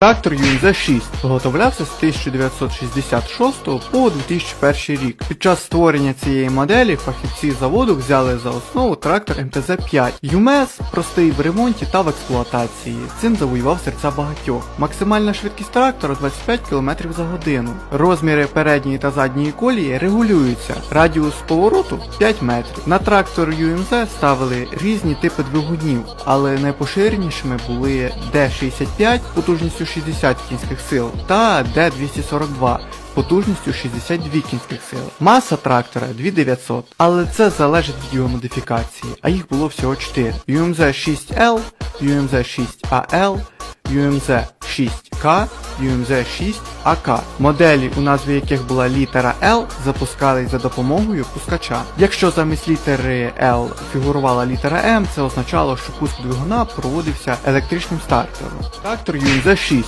Трактор UMZ-6 виготовлявся з 1966 по 2001 рік. Під час створення цієї моделі фахівці заводу взяли за основу трактор МТЗ-5. ЮМЕЗ простий в ремонті та в експлуатації. Цим завоював серця багатьох. Максимальна швидкість трактора 25 км за годину. Розміри передньої та задньої колії регулюються. Радіус повороту 5 метрів. На трактор UMZ ставили різні типи двигунів, але найпоширенішими були D65 потужністю 60 кінських сил та D242 потужністю 62 кінських сили. Маса трактора 2900, але це залежить від його модифікації, а їх було всього 4. UMZ 6L, UMZ 6AL, UMZ 6K, UMZ 6AK. Моделі, у назві яких була літера L, запускались за допомогою пускача. Якщо замість літери L фігурувала літера M, це означало, що пуск двигуна проводився електричним стартером. Трактор UMZ 6